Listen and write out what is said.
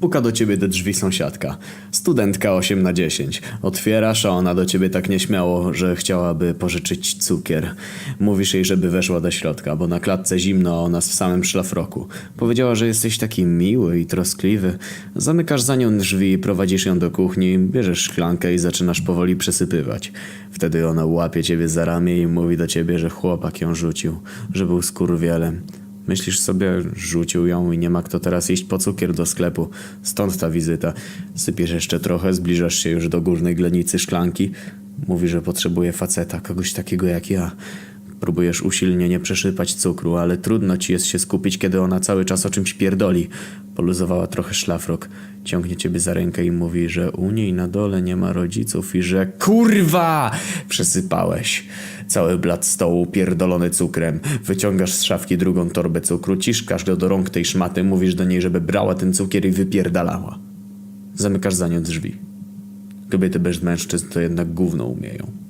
Puka do ciebie do drzwi sąsiadka. Studentka 8 na 10. Otwierasz, a ona do ciebie tak nieśmiało, że chciałaby pożyczyć cukier. Mówisz jej, żeby weszła do środka, bo na klatce zimno, a ona w samym szlafroku. Powiedziała, że jesteś taki miły i troskliwy. Zamykasz za nią drzwi prowadzisz ją do kuchni, bierzesz szklankę i zaczynasz powoli przesypywać. Wtedy ona łapie ciebie za ramię i mówi do ciebie, że chłopak ją rzucił, że był skurwielem. Myślisz sobie, rzucił ją i nie ma kto teraz iść po cukier do sklepu. Stąd ta wizyta. Sypiesz jeszcze trochę, zbliżasz się już do górnej glenicy szklanki. Mówi, że potrzebuje faceta, kogoś takiego jak ja. Próbujesz usilnie nie przeszypać cukru, ale trudno ci jest się skupić, kiedy ona cały czas o czymś pierdoli. Poluzowała trochę szlafrok. Ciągnie ciebie za rękę i mówi, że u niej na dole nie ma rodziców i że KURWA! Przesypałeś. Cały blat stołu pierdolony cukrem. Wyciągasz z szafki drugą torbę cukru, ciszkasz go do rąk tej szmaty, mówisz do niej, żeby brała ten cukier i wypierdalała. Zamykasz za nią drzwi. Kobiety bez mężczyzn to jednak gówno umieją.